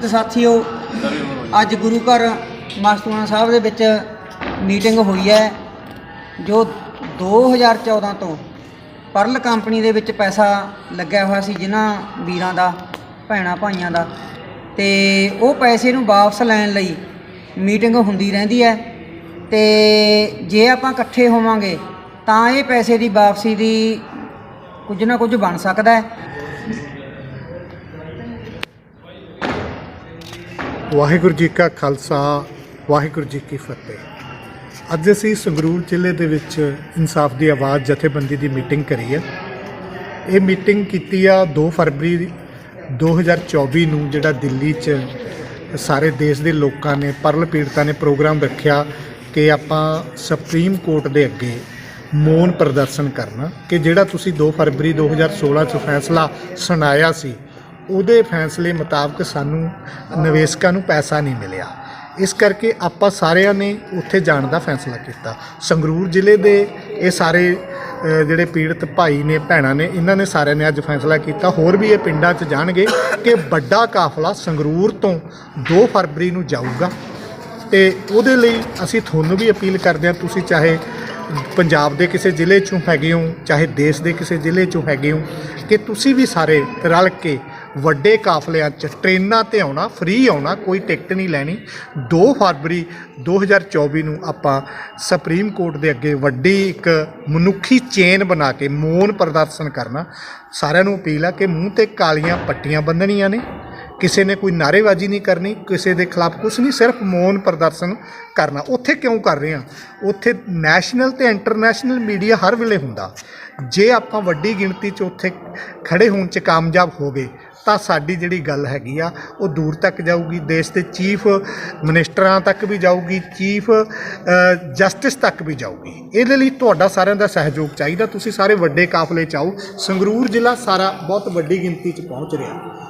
ਸੰਗਤ ਸਾਥੀਓ, ਅੱਜ ਗੁਰੂ ਘਰ ਮਸਤੂਆਣਾ ਸਾਹਿਬ ਦੇ ਵਿੱਚ ਮੀਟਿੰਗ ਹੋਈ ਹੈ, ਜੋ 2014 ਤੋਂ ਪਰਲ ਕੰਪਨੀ ਦੇ ਵਿੱਚ ਪੈਸਾ ਲੱਗਿਆ ਹੋਇਆ ਸੀ ਜਿਨ੍ਹਾਂ ਵੀਰਾਂ ਦਾ, ਭੈਣਾ ਭਾਈਆਂ ਦਾ। ਤੇ ਉਹ ਪੈਸੇ ਨੂੰ ਵਾਪਸ ਲੈਣ ਲਈ ਮੀਟਿੰਗ ਹੁੰਦੀ ਰਹਿੰਦੀ ਹੈ। ਤੇ ਜੇ ਆਪਾਂ ਇਕੱਠੇ ਹੋਵਾਂਗੇ, ਤਾਂ ਇਹ ਪੈਸੇ ਦੀ ਵਾਪਸੀ ਦੀ ਕੁਝ ਨਾ ਕੁਝ ਬਣ ਸਕਦਾ ਹੈ। ਵਾਹਿਗੁਰੂ ਜੀ ਕਾ ਖਾਲਸਾ, ਵਾਹਿਗੁਰੂ ਜੀ ਕੀ ਫਤਿਹ। ਅੱਜ ਅਸੀਂ ਸੰਗਰੂਰ ਜ਼ਿਲ੍ਹੇ ਦੇ ਵਿੱਚ ਇਨਸਾਫ ਦੀ ਆਵਾਜ਼ ਜਥੇਬੰਦੀ ਦੀ ਮੀਟਿੰਗ ਕਰੀ ਹੈ। ਇਹ ਮੀਟਿੰਗ ਕੀਤੀ ਆ 2 ਫਰਵਰੀ 2024 ਨੂੰ, ਜਿਹੜਾ ਦਿੱਲੀ 'ਚ ਸਾਰੇ ਦੇਸ਼ ਦੇ ਲੋਕਾਂ ਨੇ, ਪਰਲ ਪੀੜਤਾਂ ਨੇ ਪ੍ਰੋਗਰਾਮ ਰੱਖਿਆ ਕਿ ਆਪਾਂ ਸੁਪਰੀਮ ਕੋਰਟ ਦੇ ਅੱਗੇ ਮੌਨ ਪ੍ਰਦਰਸ਼ਨ ਕਰਨਾ ਕਿ ਜਿਹੜਾ ਤੁਸੀਂ 2 ਫਰਵਰੀ 2016 'ਚ ਫੈਸਲਾ ਸੁਣਾਇਆ ਸੀ ਉਹਦੇ ਫੈਸਲੇ ਮੁਤਾਬਕ ਸਾਨੂੰ ਨਿਵੇਸ਼ਕਾਂ ਨੂੰ ਪੈਸਾ ਨਹੀਂ ਮਿਲਿਆ। ਇਸ ਕਰਕੇ ਆਪਾਂ ਸਾਰਿਆਂ ਨੇ ਉੱਥੇ ਜਾਣ ਦਾ ਫੈਸਲਾ ਕੀਤਾ। ਸੰਗਰੂਰ ਜ਼ਿਲ੍ਹੇ ਦੇ ਇਹ ਸਾਰੇ ਜਿਹੜੇ ਪੀੜਤ ਭਾਈ ਨੇ, ਭੈਣਾਂ ਨੇ, ਇਹਨਾਂ ਨੇ ਸਾਰਿਆਂ ਨੇ ਅੱਜ ਫੈਸਲਾ ਕੀਤਾ। ਹੋਰ ਵੀ ਇਹ ਪਿੰਡਾਂ 'ਚ ਜਾਣਗੇ ਕਿ ਵੱਡਾ ਕਾਫਲਾ ਸੰਗਰੂਰ ਤੋਂ 2 ਫਰਵਰੀ ਨੂੰ ਜਾਊਗਾ। ਤੇ ਉਹਦੇ ਲਈ ਅਸੀਂ ਤੁਹਾਨੂੰ ਵੀ ਅਪੀਲ ਕਰਦੇ ਹਾਂ, ਤੁਸੀਂ ਚਾਹੇ ਪੰਜਾਬ ਦੇ ਕਿਸੇ ਜ਼ਿਲ੍ਹੇ 'ਚੋਂ ਹੈਗੇ ਹੋ, ਚਾਹੇ ਦੇਸ਼ ਦੇ ਕਿਸੇ ਜ਼ਿਲ੍ਹੇ 'ਚੋਂ ਹੈਗੇ ਹੋ, ਕਿ ਤੁਸੀਂ ਵੀ ਸਾਰੇ ਰਲ ਕੇ ਵੱਡੇ ਕਾਫਲਿਆਂ 'ਚ ਟ੍ਰੇਨਾਂ ਤੇ ਆਉਣਾ ਫ੍ਰੀ ਆਉਣਾ, ਕੋਈ ਟਿਕਟ ਨਹੀਂ ਲੈਣੀ। 2 ਫਰਵਰੀ 2024 ਨੂੰ ਆਪਾਂ ਸੁਪਰੀਮ ਕੋਰਟ ਦੇ ਅੱਗੇ ਵੱਡੀ ਇੱਕ ਮਨੁੱਖੀ ਚੇਨ ਬਣਾ ਕੇ ਮੌਨ ਪ੍ਰਦਰਸ਼ਨ ਕਰਨਾ। ਸਾਰਿਆਂ ਨੂੰ ਅਪੀਲ ਆ ਕਿ ਮੂੰਹ ਤੇ ਕਾਲੀਆਂ ਪੱਟੀਆਂ ਬੰਨਣੀਆਂ ਨੇ। ਕਿਸੇ ਨੇ ਕੋਈ ਨਾਅਰੇਬਾਜ਼ੀ ਨਹੀਂ ਕਰਨੀ, ਕਿਸੇ ਦੇ ਖਿਲਾਫ ਕੁਝ ਨਹੀਂ, ਸਿਰਫ ਮੌਨ ਪ੍ਰਦਰਸ਼ਨ ਕਰਨਾ। ਉੱਥੇ ਕਿਉਂ ਕਰ ਰਹੇ ਆ ਉੱਥੇ ਨੈਸ਼ਨਲ ਤੇ ਇੰਟਰਨੈਸ਼ਨਲ ਮੀਡੀਆ ਹਰ ਵੇਲੇ ਹੁੰਦਾ। ਜੇ ਆਪਾਂ ਵੱਡੀ ਗਿਣਤੀ 'ਚ ਉੱਥੇ ਖੜੇ ਹੋਣ 'ਚ ਕਾਮਯਾਬ ਹੋ ਗਏ ਤਾਂ ਸਾਡੀ ਜਿਹੜੀ ਗੱਲ ਹੈਗੀ ਆ, ਉਹ ਦੂਰ ਤੱਕ ਜਾਊਗੀ। ਦੇਸ਼ ਦੇ ਚੀਫ ਮਿਨਿਸਟਰਾਂ ਤੱਕ ਵੀ ਜਾਊਗੀ ਚੀਫ ਜਸਟਿਸ ਤੱਕ ਵੀ ਜਾਊਗੀ। ਇਹਦੇ ਲਈ ਤੁਹਾਡਾ ਸਾਰਿਆਂ ਦਾ ਸਹਿਯੋਗ ਚਾਹੀਦਾ। ਤੁਸੀਂ ਸਾਰੇ ਵੱਡੇ ਕਾਫਲੇ 'ਚ ਆਓ। ਸੰਗਰੂਰ ਜ਼ਿਲ੍ਹਾ ਸਾਰਾ ਬਹੁਤ ਵੱਡੀ ਗਿਣਤੀ 'ਚ ਪਹੁੰਚ ਰਿਹਾ।